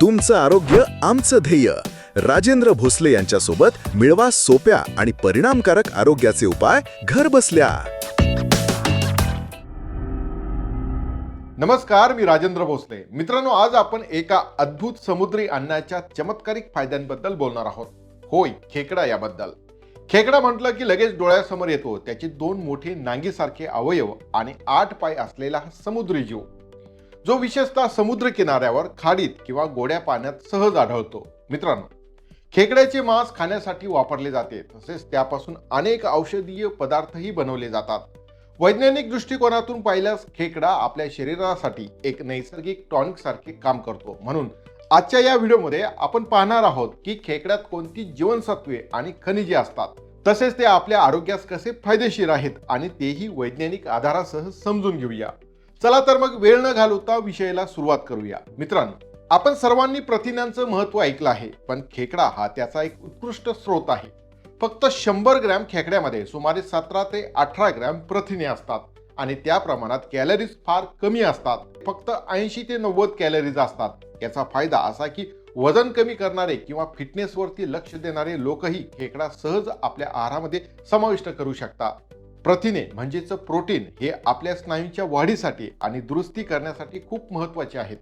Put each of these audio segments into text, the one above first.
तुमचं आरोग्य आमचं ध्येय. राजेंद्र भोसले यांच्यासोबत मिळवा सोप्या आणि परिणामकारक आरोग्याचे उपाय घर बसल्या. नमस्कार मी राजेंद्र भोसले. मित्रांनो आज आपण एका अद्भुत समुद्री अन्नाच्या चमत्कारिक फायद्यांबद्दल बोलणार आहोत. होय खेकडा याबद्दल. खेकडा म्हटलं की लगेच डोळ्यासमोर येतो. त्याचे दोन मोठे नांगीसारखे अवयव आणि आठ पाय असलेला हा समुद्री जीव. जो विशेषतः समुद्र किनाऱ्यावर खाडीत किंवा गोड्या पाण्यात सहज आढळतो. मित्रांनो खेकड्याचे मांस खाण्यासाठी वापरले जाते तसेच त्यापासून अनेक औषधीय पदार्थही बनवले जातात. वैज्ञानिक दृष्टिकोनातून पाहिल्यास खेकडा आपल्या शरीरासाठी एक नैसर्गिक टॉनिक सारखे काम करतो. म्हणून आजच्या या व्हिडिओमध्ये आपण पाहणार आहोत की खेकड्यात कोणती जीवनसत्वे आणि खनिजे असतात. तसेच ते आपल्या आरोग्यास कसे फायदेशीर आहेत आणि तेही वैज्ञानिक आधारासह समजून घेऊया. चला तर मग वेळ न घालवता विषयाला सुरुवात करूया. मित्रांनो आपण सर्वांनी प्रथिनांचं महत्त्व ऐकलं आहे पण खेकडा हा त्याचा एक उत्कृष्ट स्रोत आहे. फक्त शंभर ग्रॅम खेकड्यामध्ये सुमारे सतरा ते अठरा ग्रॅम प्रथिने असतात आणि त्या प्रमाणात कॅलरीज फार कमी असतात. फक्त ऐंशी ते नव्वद कॅलरीज असतात. याचा फायदा असा की वजन कमी करणारे किंवा फिटनेसवरती लक्ष देणारे लोकही खेकडा सहज आपल्या आहारामध्ये समाविष्ट करू शकतात. प्रथिने म्हणजेच प्रोटीन हे आपल्या स्नायूंच्या वाढीसाठी आणि दुरुस्ती करण्यासाठी खूप महत्त्वाचे आहेत.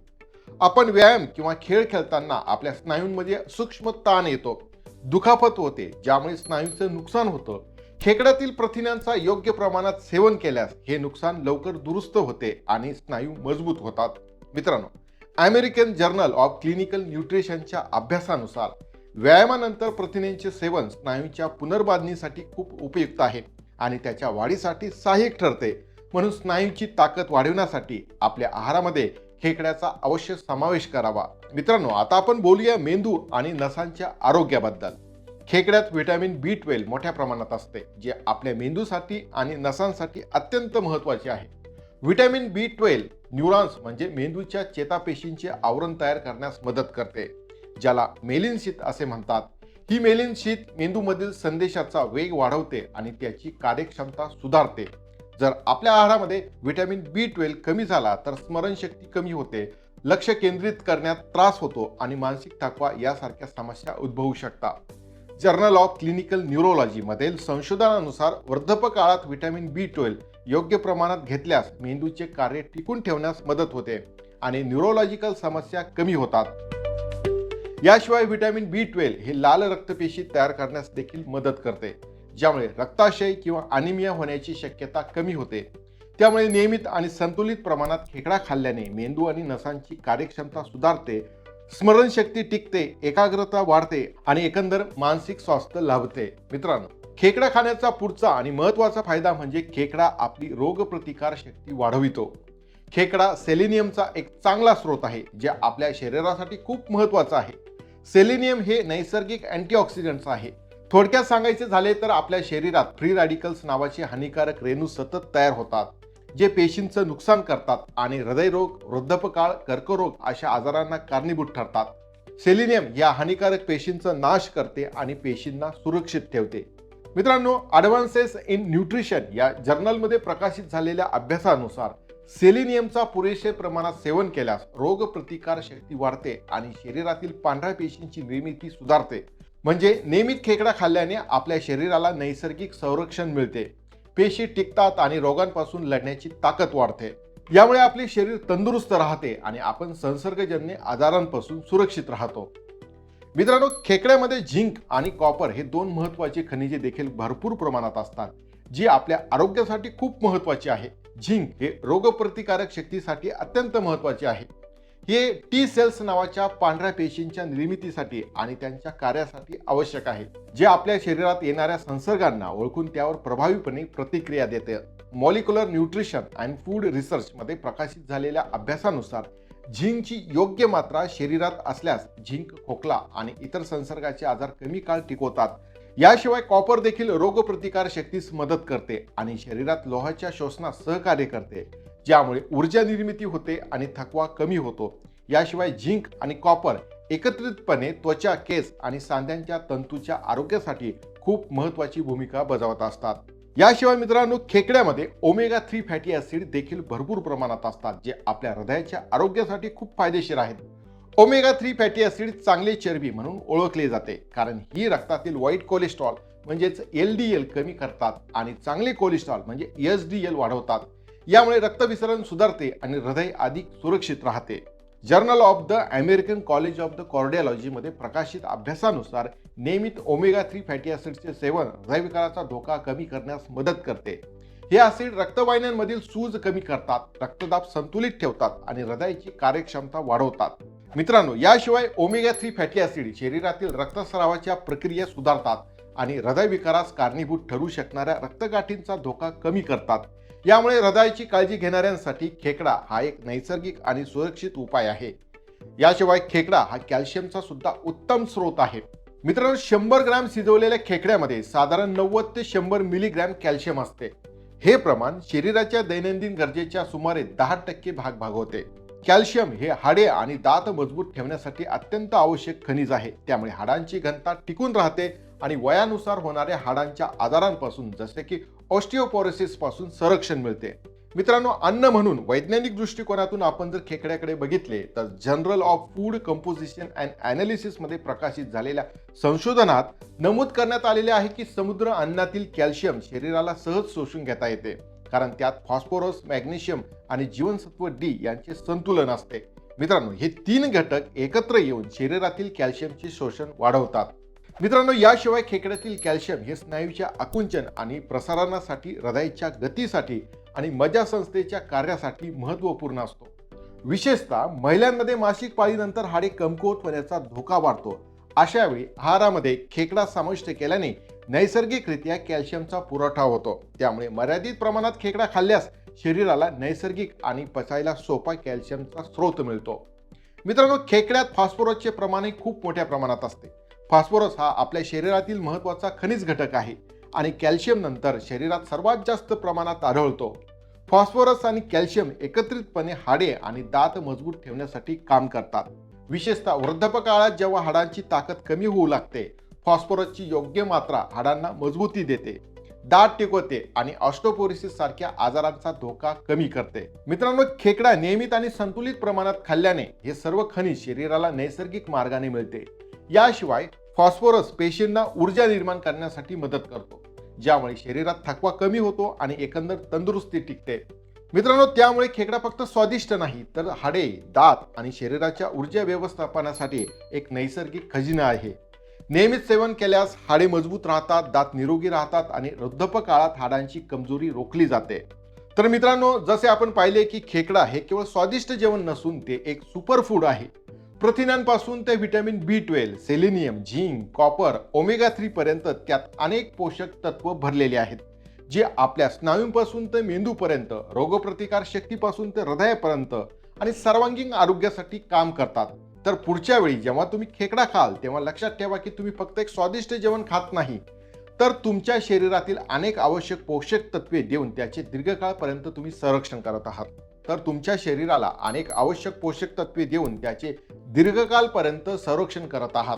आपण व्यायाम किंवा खेळ खेळताना आपल्या स्नायूंमध्ये सूक्ष्म ताण येतो दुखापत होते ज्यामुळे स्नायूंचं नुकसान होतं. खेकड्यातील प्रथिनांचा योग्य प्रमाणात सेवन केल्यास हे नुकसान लवकर दुरुस्त होते आणि स्नायू मजबूत होतात. मित्रांनो अमेरिकन जर्नल ऑफ क्लिनिकल न्यूट्रिशनच्या अभ्यासानुसार व्यायामानंतर प्रथिनेचे सेवन स्नायूंच्या पुनर्बांधणीसाठी खूप उपयुक्त आहे. आणि त्याच्या वाढीसाठी सहाय्यक ठरते. म्हणून स्नायूंची ताकद वाढवण्यासाठी आपल्या आहारामध्ये खेकड्याचा अवश्य समावेश करावा. मित्रांनो आता आपण बोलूया मेंदू आणि नसांच्या आरोग्याबद्दल. खेकड्यात व्हिटॅमिन बी ट्वेल्व मोठ्या प्रमाणात असते जे आपल्या मेंदूसाठी आणि नसांसाठी अत्यंत महत्त्वाचे आहे. व्हिटॅमिन बी ट्वेल्व न्यूरॉन्स म्हणजे मेंदूच्या चेतापेशींचे आवरण तयार करण्यास मदत करते ज्याला मेलिन असे म्हणतात. ही मेलिन शीत मेंदूमधील संदेशाचा वेग वाढवते आणि त्याची कार्यक्षमता सुधारते. जर आपल्या आहारामध्ये व्हिटॅमिन बी ट्वेल्व कमी झाला तर स्मरणशक्ती कमी होते लक्ष केंद्रित करण्यात त्रास होतो आणि मानसिक थकवा यासारख्या समस्या उद्भवू शकतात. जर्नल ऑफ क्लिनिकल न्यूरोलॉजीमधील संशोधनानुसार वृद्धपकाळात व्हिटॅमिन बी ट्वेल्व योग्य प्रमाणात घेतल्यास मेंदूचे कार्य टिकून ठेवण्यास मदत होते आणि न्यूरोलॉजिकल समस्या कमी होतात. याशिवाय व्हिटॅमिन बी ट्वेल्व हे लाल रक्तपेशी तयार करण्यास देखील मदत करते ज्यामुळे रक्ताशय किंवा अनिमिया होण्याची शक्यता कमी होते. त्यामुळे नियमित आणि संतुलित प्रमाणात खेकडा खाल्ल्याने मेंदू आणि नसांची कार्यक्षमता सुधारते स्मरणशक्ती टिकते एकाग्रता वाढते आणि एकंदर मानसिक स्वास्थ्य लाभते. मित्रांनो खेकडा खाण्याचा पुढचा आणि महत्त्वाचा फायदा म्हणजे खेकडा आपली रोगप्रतिकार शक्ती वाढवितो. खेकडा सेलेनियमचा एक चांगला स्रोत आहे जे आपल्या शरीरासाठी खूप महत्त्वाचा आहे. सेलेनियम हे नैसर्गिक अँटीऑक्सिडंट्स आहे. थोडक्यात सांगायचे झाले तर आपल्या शरीरात फ्री रॅडिकल्स नावाचे हानिकारक रेणू सतत तयार होतात जे पेशींचं नुकसान करतात आणि हृदयरोग वृद्धपकाळ कर्करोग अशा आजारांना कारणीभूत ठरतात. सेलिनियम या हानिकारक पेशींचा नाश करते आणि पेशींना सुरक्षित ठेवते. मित्रांनो ॲडव्हान्सेस इन न्यूट्रिशन या जर्नलमध्ये प्रकाशित झालेल्या अभ्यासानुसार सेलिनियमचा पुरेशे प्रमाणात सेवन केल्यास रोगप्रतिकार शक्ती वाढते आणि शरीरातील पांढऱ्या पेशींची निर्मिती सुधारते. म्हणजे नियमित खेकडा खाल्ल्याने आपल्या शरीराला नैसर्गिक संरक्षण मिळते. पेशी टिकतात आणि रोगांपासून लढण्याची ताकद वाढते. यामुळे आपले शरीर तंदुरुस्त राहते आणि आपण संसर्गजन्य आजारांपासून सुरक्षित राहतो. मित्रांनो खेकड्यामध्ये झिंक आणि कॉपर हे दोन महत्त्वाचे खनिजे देखील भरपूर प्रमाणात असतात जी आपल्या आरोग्यासाठी खूप महत्त्वाची आहे. झिंक हे रोगप्रतिकारक शक्तीसाठी अत्यंत महत्त्वाचे आहे. हे टी सेल्स नावाच्या पांढऱ्या पेशींच्या निर्मितीसाठी आणि त्यांच्या कार्यासाठी आवश्यक आहे जे आपल्या शरीरात येणाऱ्या संसर्गांना ओळखून त्यावर प्रभावीपणे प्रतिक्रिया देते. मॉलिक्युलर न्यूट्रिशन अँड फूड रिसर्चमध्ये प्रकाशित झालेल्या अभ्यासानुसार झिंकची योग्य मात्रा शरीरात असल्यास झिंक खोकला आणि इतर संसर्गाचे आजार कमी काळ टिकवतात. याशिवाय कॉपर देखील रोगप्रतिकार शक्तीस मदत करते आणि शरीरात लोहाच्या शोषणास सहकार्य करते ज्यामुळे ऊर्जा निर्मिती होते आणि थकवा कमी होतो. याशिवाय झिंक आणि कॉपर एकत्रितपणे त्वचा केस आणि सांध्यांच्या तंतूच्या आरोग्यासाठी खूप महत्वाची भूमिका बजावत असतात. याशिवाय मित्रांनो खेकड्यामध्ये ओमेगा थ्री फॅटी ऍसिड देखील भरपूर प्रमाणात असतात जे आपल्या हृदयाच्या आरोग्यासाठी खूप फायदेशीर आहेत. ओमेगा थ्री फॅटी ॲसिड चांगले चरबी म्हणून ओळखले जाते. कारण ही रक्तातील वाईट कोलेस्ट्रॉल म्हणजेच एल डी एल कमी करतात आणि चांगले कोलेस्ट्रॉल म्हणजे एस डी एल वाढवतात. यामुळे रक्तविसरण सुधारते आणि हृदय अधिक सुरक्षित राहते. Journal of the American college of the कॉर्डिओलॉजीमध्ये प्रकाशित अभ्यासानुसार नियमित ओमेगा थ्री फॅटी ॲसिडचे सेवन हृदयविकाराचा धोका कमी करण्यास मदत करते. हे ॲसिड रक्तवाहिन्यांमधील सूज कमी करतात रक्तदाब संतुलित ठेवतात आणि हृदयाची कार्यक्षमता वाढवतात. मित्रांनो याशिवाय ओमेगा थ्री फॅटी ॲसिड शरीरातील रक्तस्रावाच्या प्रक्रिया सुधारतात आणि हृदयविकारास कारणीभूत ठरू शकणाऱ्या रक्तगाठींचा धोका कमी करतात. यामुळे हृदयाची काळजी घेणाऱ्यांसाठी खेकडा हा एक नैसर्गिक आणि सुरक्षित उपाय आहे. याशिवाय खेकडा हा कॅल्शियमचा सुद्धा उत्तम स्रोत आहे. मित्रांनो शंभर ग्रॅम शिजवलेल्या खेकड्यामध्ये साधारण नव्वद ते शंभर मिलीग्रॅम कॅल्शियम असते. हे प्रमाण शरीराच्या दैनंदिन गरजेच्या सुमारे दहा टक्के भाग भागवते कॅल्शियम हे हाडे आणि दात मजबूत ठेवण्यासाठी अत्यंत आवश्यक खनिज आहे. त्यामुळे हाडांची घनता टिकून राहते आणि वयानुसार होणाऱ्या हाडांच्या आजारांपासून जसे की ऑस्टिओपोरोसिसपासून संरक्षण मिळते. मित्रांनो अन्न म्हणून वैज्ञानिक दृष्टिकोनातून आपण जर खेकड्याकडे बघितले तर journal of food composition and अॅनालिसिसमध्ये प्रकाशित झालेल्या संशोधनात नमूद करण्यात आलेले आहे की समुद्र अन्नातील कॅल्शियम शरीराला सहज शोषून घेता येते. कारण त्यात फॉस्फोरस मॅग्नेशियम आणि जीवनसत्व डी यांचे संतुलन असते. मित्रांनो हे तीन घटक एकत्र येऊन शरीरातील कॅल्शियमचे शोषण वाढवतात. मित्रांनो याशिवाय खेकड्यातील कॅल्शियम हे स्नायूच्या आकुंचन आणि प्रसारणासाठी हृदयाच्या गतीसाठी आणि मज्जासंस्थेच्या कार्यासाठी महत्त्वपूर्ण असतो. विशेषतः महिलांमध्ये मासिक पाळीनंतर हाडे कमकुवत होण्याचा धोका वाढतो. अशा वेळी आहारामध्ये खेकडा समाविष्ट केल्याने नैसर्गिकरित्या कॅल्शियमचा पुरवठा होतो. त्यामुळे मर्यादित प्रमाणात खेकडा खाल्ल्यास शरीराला नैसर्गिक आणि पचायला सोपा कॅल्शियमचा स्रोत मिळतो. मित्रांनो खेकड्यात फॉस्फरसचे प्रमाणही खूप मोठ्या प्रमाणात असते. फॉस्फरस हा आपल्या शरीरातील महत्त्वाचा खनिज घटक आहे आणि कॅल्शियम नंतर शरीरात सर्वात जास्त प्रमाणात आढळतो. फॉस्फरस आणि कॅल्शियम एकत्रितपणे हाडे आणि दात मजबूत ठेवण्यासाठी काम करतात. विशेषतः वृद्धापकाळात जेव्हा हाडांची ताकद कमी होऊ लागते फॉस्फरसची योग्य मात्रा हाडांना मजबूती देते दाट टिकवते आणि ऑस्टोपोरिसिस सारख्या आजारांचा धोका कमी करते. मित्रांनो खेकडा नियमित आणि संतुलित प्रमाणात खाल्ल्याने हे सर्व खनिज शरीराला नैसर्गिक मार्गाने मिळते. याशिवाय फॉस्फोरस पेशींना ऊर्जा निर्माण करण्यासाठी मदत करतो ज्यामुळे शरीरात थकवा कमी होतो आणि एकंदर तंदुरुस्ती टिकते. मित्रांनो त्यामुळे खेकडा फक्त स्वादिष्ट नाही तर हाडे दात आणि शरीराच्या ऊर्जा व्यवस्थापनासाठी एक नैसर्गिक खजिना आहे. नियमित सेवन केल्यास हाडे मजबूत राहतात दात निरोगी राहतात आणि वृद्धपकाळात हाडांची कमजोरी रोखली जाते. तर मित्रांनो जसे आपण पाहिले की खेकडा हे केवळ स्वादिष्ट जेवण नसून ते एक सुपर फूड आहे. प्रथिनांपासून ते vitamin B twelve selenium zinc copper omega three पर्यंत त्यात अनेक पोषक तत्व भरलेले आहेत. जे आपल्या स्नायूंपासून ते मेंदूपर्यंत रोगप्रतिकार शक्तीपासून ते हृदयापर्यंत आणि सर्वांगीण आरोग्यासाठी काम करतात. तर पुढच्या वेळी जेव्हा तुम्ही खेकडा खाल तेव्हा लक्षात ठेवा की तुम्ही फक्त एक स्वादिष्ट जेवण खात नाही. तर तुमच्या शरीरातील अनेक आवश्यक पोषक तत्वे देऊन त्याचे दीर्घकाळपर्यंत तुम्ही संरक्षण करत आहात. तर तुमच्या शरीराला अनेक आवश्यक पोषक तत्वे देऊन त्याचे दीर्घकाळपर्यंत संरक्षण करत आहात.